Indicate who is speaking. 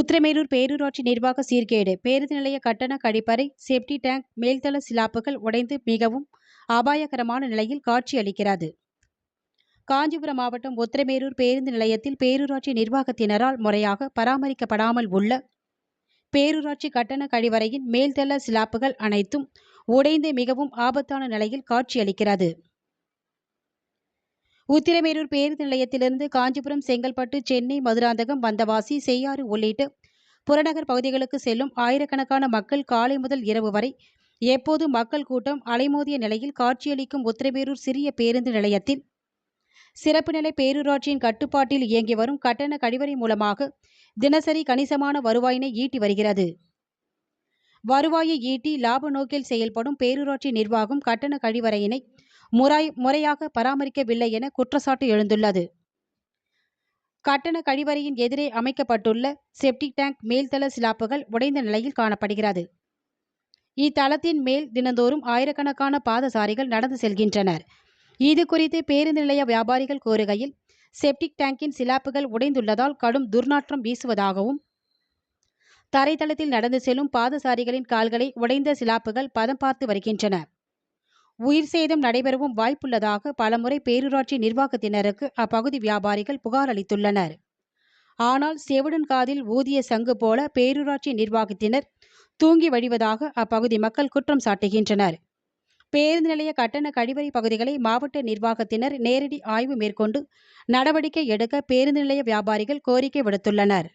Speaker 1: உத்திரமேரூர் பேரூராட்சி நிர்வாக சீர்கேடு. பேருந்து நிலைய கட்டண கழிப்பறை சேப்டி டேங்க் மேல்தள சிலாப்புகள் உடைந்து மிகவும் அபாயகரமான நிலையில் காட்சியளிக்கிறது காஞ்சிபுரம் மாவட்டம் உத்திரமேரூர் பேருந்து நிலையத்தில் பேரூராட்சி நிர்வாகத்தினரால் முறையாக பராமரிக்கப்படாமல் உள்ள பேரூராட்சி கட்டண கழிவறையின் மேல்தள சிலாப்புகள் அனைத்தும் உடைந்து மிகவும் ஆபத்தான நிலையில் காட்சியளிக்கிறது உத்திரமேரூர் பேருந்து நிலையத்திலிருந்து காஞ்சிபுரம் செங்கல்பட்டு சென்னை மதுராந்தகம் வந்தவாசி செய்யாறு உள்ளிட்ட புறநகர் பகுதிகளுக்கு செல்லும் ஆயிரக்கணக்கான மக்கள் காலை முதல் இரவு வரை எப்போது மக்கள் கூட்டம் அலைமோதிய நிலையில் காட்சியளிக்கும் உத்திரமேரூர் சிறிய பேருந்து நிலையத்தில் சிறப்பு நிலை பேரூராட்சியின் கட்டுப்பாட்டில் இயங்கி வரும் கட்டண கழிவறை மூலமாக தினசரி கணிசமான வருவாயினை ஈட்டி வருகிறது. வருவாயை ஈட்டி லாப நோக்கில் செயல்படும் பேரூராட்சி நிர்வாகம் கட்டண கழிவறையினை முறை முறையாக பராமரிக்கவில்லை என குற்றச்சாட்டு எழுந்துள்ளது. கட்டண கழிவறையின் எதிரே அமைக்கப்பட்டுள்ள செப்டிக் டேங்க் மேல்தள சிலாப்புகள் உடைந்த நிலையில் காணப்படுகிறது. இத்தளத்தின் மேல் தினந்தோறும் ஆயிரக்கணக்கான பாதசாரிகள் நடந்து செல்கின்றனர். இது குறித்து பேருந்து நிலைய வியாபாரிகள் கூறுகையில் செப்டிக் டேங்கின் சிலாப்புகள் உடைந்துள்ளதால் கடும் துர்நாற்றம் வீசுவதாகவும் தரைத்தளத்தில் நடந்து செல்லும் பாதசாரிகளின் கால்களை உடைந்த சிலாப்புகள் பதம் பார்த்து வருகின்றன. உயிர் சேதம் நடைபெறவும் வாய்ப்புள்ளதாக பலமுறை பேரூராட்சி நிர்வாகத்தினருக்கு அப்பகுதி வியாபாரிகள் புகார் அளித்துள்ளனர். ஆனால் செவிடன் காதில் ஊதிய சங்கு போல பேரூராட்சி நிர்வாகத்தினர் தூங்கி வழிவதாக அப்பகுதி மக்கள் குற்றம் சாட்டுகின்றனர். பேருந்து நிலைய கட்டண கழிவறை பகுதிகளை மாவட்ட நிர்வாகத்தினர் நேரடி ஆய்வு மேற்கொண்டு நடவடிக்கை எடுக்க பேருந்து நிலைய வியாபாரிகள் கோரிக்கை விடுத்துள்ளனர்.